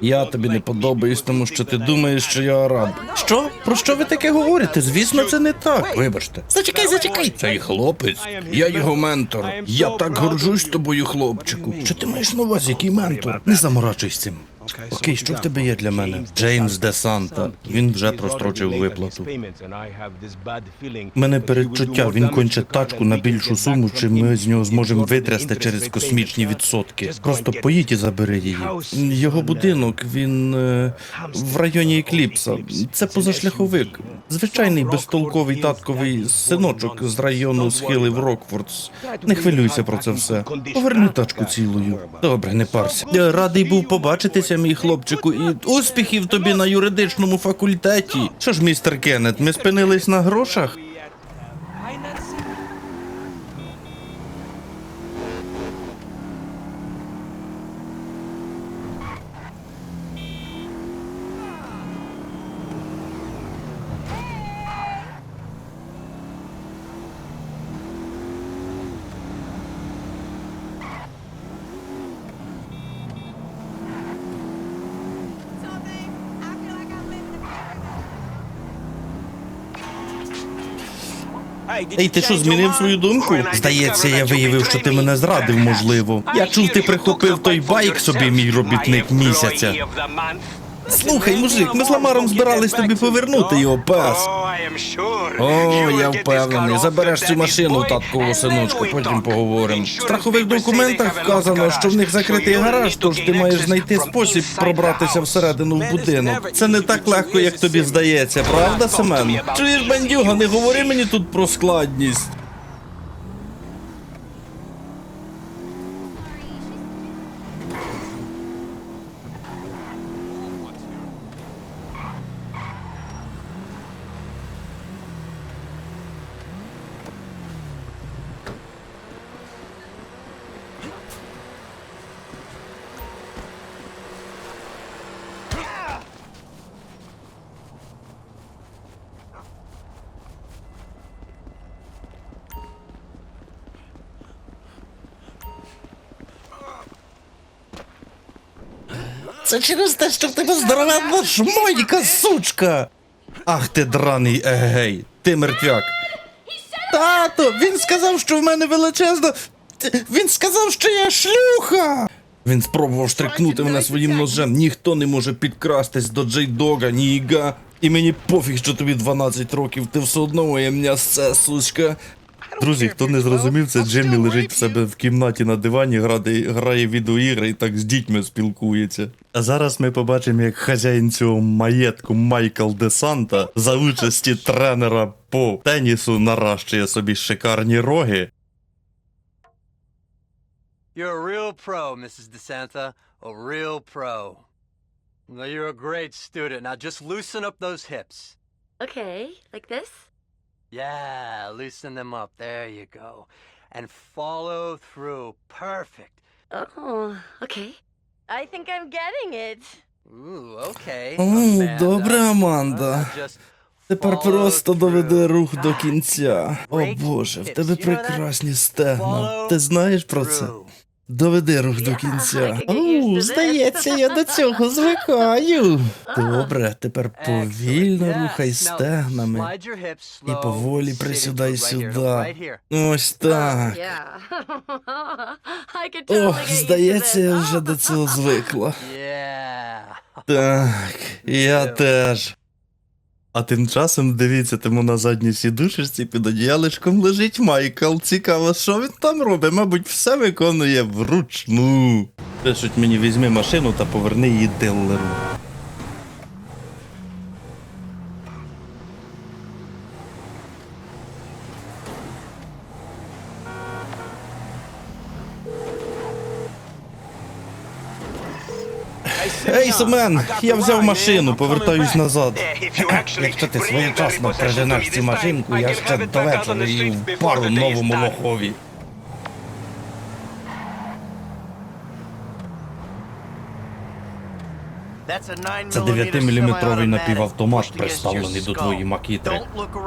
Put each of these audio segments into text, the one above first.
Я тобі не подобаюсь, тому що ти думаєш, що я араб. Що? Про що ви таке говорите? Звісно, це не так. Вибачте. Зачекай, зачекай. Цей хлопець. Я його ментор. Я так горджусь тобою, хлопчику. Що ти маєш на увазі, який ментор? Не заморачуйся цим. Окей, що в тебе є для мене? Джеймс де Санта. Він вже прострочив виплату. Мене передчуття, він конче тачку на більшу суму, чи ми з нього зможемо витрясти через космічні відсотки. Просто поїдь і забери її. Його будинок, він е, в районі Екліпса. Це позашляховик. Звичайний безтолковий татковий синочок з району схилив Рокфордс. Не хвилюйся про це все. Поверни тачку цілою. Добре, не парся. Я радий був побачитися, мій хлопчику, і успіхів тобі на юридичному факультеті. Що ж, містер Кеннет, ми спинились на грошах? Something. I feel like I'm living in Ей, ти що, змінив свою думку? Здається, я виявив, що ти мене зрадив, можливо. Я чув, ти прихопив той байк собі, мій робітник місяця. Слухай, мужик, ми з Ламаром збирались тобі повернути його пес. О, я впевнений. Забереш цю машину в таткового синочка, потім поговоримо. В страхових документах вказано, що в них закритий гараж, тож ти маєш знайти спосіб пробратися всередину в будинок. Це не так легко, як тобі здається, правда, Семен? Чуєш, бандюга, не говори мені тут про складність. Це через те, що в тебе здоровенна шмойка, сучка. Ах ти драний егей, ти мертвяк. Тато, він сказав, що в мене величезна. Він сказав, що я шлюха. Він спробував штрикнути мене своїм ножем. Ніхто не може підкрастись до Джейдога, ніга. І мені пофіг, що тобі 12 років, ти все одно моє м'ясце, сучка. Друзі, хто не зрозумів, це Джиммі лежить в себе в кімнаті на дивані, грає, грає відеоігри і так з дітьми спілкується. А зараз ми побачимо, як хазяїн цього маєтку Майкл Де Санта за участі тренера по тенісу наращує собі шикарні роги. You're a real pro, Mrs. DeSanta. A real pro. Now, you're a great student. Now just loosen up those hips. Okay, like this? Yeah, loosen them up. There you go. And follow through. Perfect. Oh, okay. I think I'm getting it. Ooh, okay. О, добре, Аманда. Тепер просто доведи рух до кінця. О боже, в тебе прекрасні стегна. Ти знаєш про це? Доведи рух до кінця. О, здається, я до цього звикаю. Добре, тепер повільно рухай стегнами. І поволі присідай сюди. Ось так. Ох, здається, я вже до цього звикла. Так, я теж. А тим часом дивіться, тому на задній сідушечці під одіялечком лежить Майкл. Цікаво, що він там робить? Мабуть, все виконує вручну. Пишуть мені, візьми машину та поверни її дилеру. Ей, Семен, я взяв машину, повертаюсь назад. Якщо ти своєчасно приженеш цю машинку, я ще до її в пару новому лохові. Це 9-мм напівавтомат, приставлений до твоєї макітри.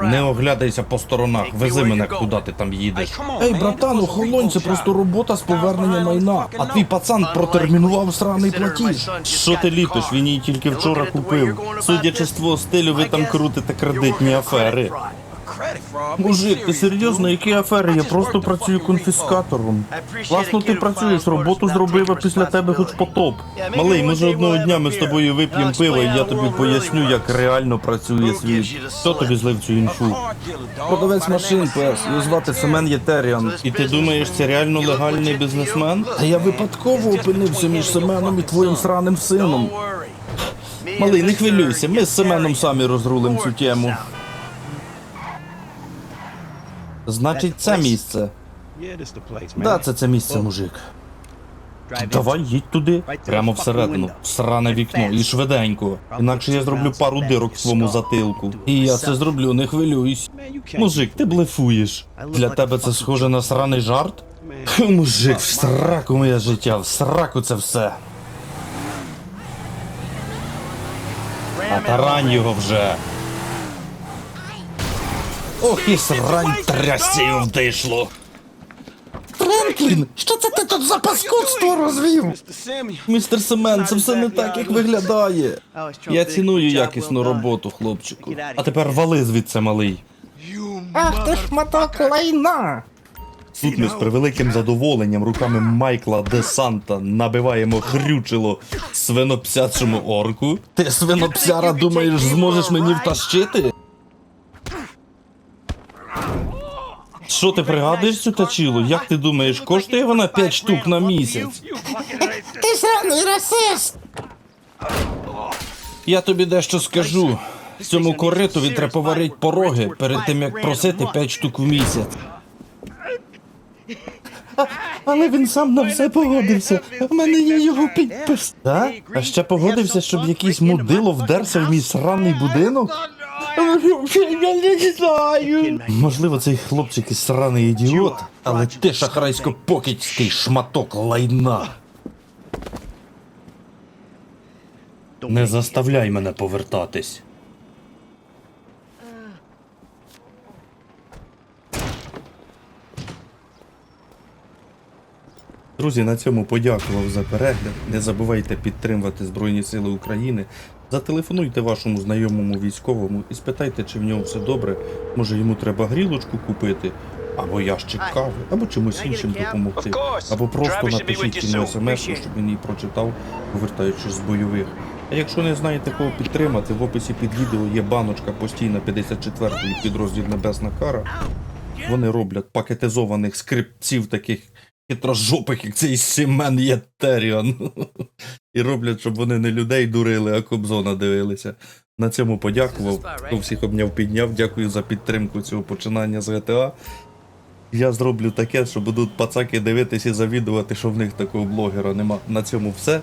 Не оглядайся по сторонах, вези мене куди ти там їдеш. Ей, братан, охолонь, це просто робота з повернення майна. А твій пацан протермінував сраний платіж. Що ти ліпиш? Він її тільки вчора купив. Судячи з твого стилю, ви там крутите кредитні афери. Мужик, ти серйозно, які афери? Я просто працюю конфіскатором. Власно, ти працюєш, роботу зробив, а після тебе хоч потоп. Малий, може одного дня ми з тобою вип'ємо пиво, і я тобі поясню, як реально працює світ. Хто тобі злив цю інфу? Продавець машин, пес, його звати Семен Єтеріан. І ти думаєш, це реально легальний бізнесмен? Та я випадково опинився між Семеном і твоїм сраним сином. Малий, не хвилюйся, ми з Семеном самі розрулимо цю тему. Значить, це місце. Да, це це місце, мужик. Давай їдь туди, прямо всередину, в сране вікно і швиденько. Інакше я зроблю пару дирок в твоєму затилку. І я це зроблю, не хвилюйся. Мужик, ти блефуєш. Для тебе це схоже на сраний жарт? Мужик, в сраку моє життя, в сраку це все. А тарань його вже. Ох і срань його вдишло. Френклін, що це ти тут за паскудство розвів? Містер Семен, це все не так, як виглядає. Я ціную якісну роботу, хлопчику. А тепер вали звідси, малий. Ах ти ж моток лайна! Тут ми з превеликим задоволенням руками Майкла Десанта набиваємо хрючило свинопсячому орку. Ти свинопсяра думаєш, зможеш мені втащити? Що ти пригадуєш цю тачілу? Як ти думаєш, коштує вона 5 штук на місяць? Ти сраний расист! Я тобі дещо скажу. Цьому коритові треба поварити пороги перед тим, як просити 5 штук в місяць. Але він сам на все погодився. В мене є його підпис. Так? А ще погодився, щоб якийсь мудило вдерся в мій сраний будинок? Я не знаю. Можливо, цей хлопчик і сраний ідіот, але ти шахрайсько-покидький шматок лайна. Не заставляй мене повертатись. Друзі, на цьому подякував за перегляд. Не забувайте підтримувати Збройні Сили України. Зателефонуйте вашому знайомому військовому і спитайте, чи в нього все добре. Може йому треба грілочку купити, або ящик кави, або чимось іншим допомогти. Або просто напишіть йому смс, щоб він її прочитав, повертаючись з бойових. А якщо не знаєте кого підтримати, в описі під відео є баночка постійна 54-ї підрозділ Небесна Кара. Вони роблять пакетизованих скрипців таких хитрожопих, як цей Семен Єтеріон. І роблять, щоб вони не людей дурили, а Кобзона дивилися. На цьому подякував. Хто всіх обняв, підняв. Дякую за підтримку цього починання з GTA. Я зроблю таке, що будуть пацаки дивитися і завідувати, що в них такого блогера нема. На цьому все.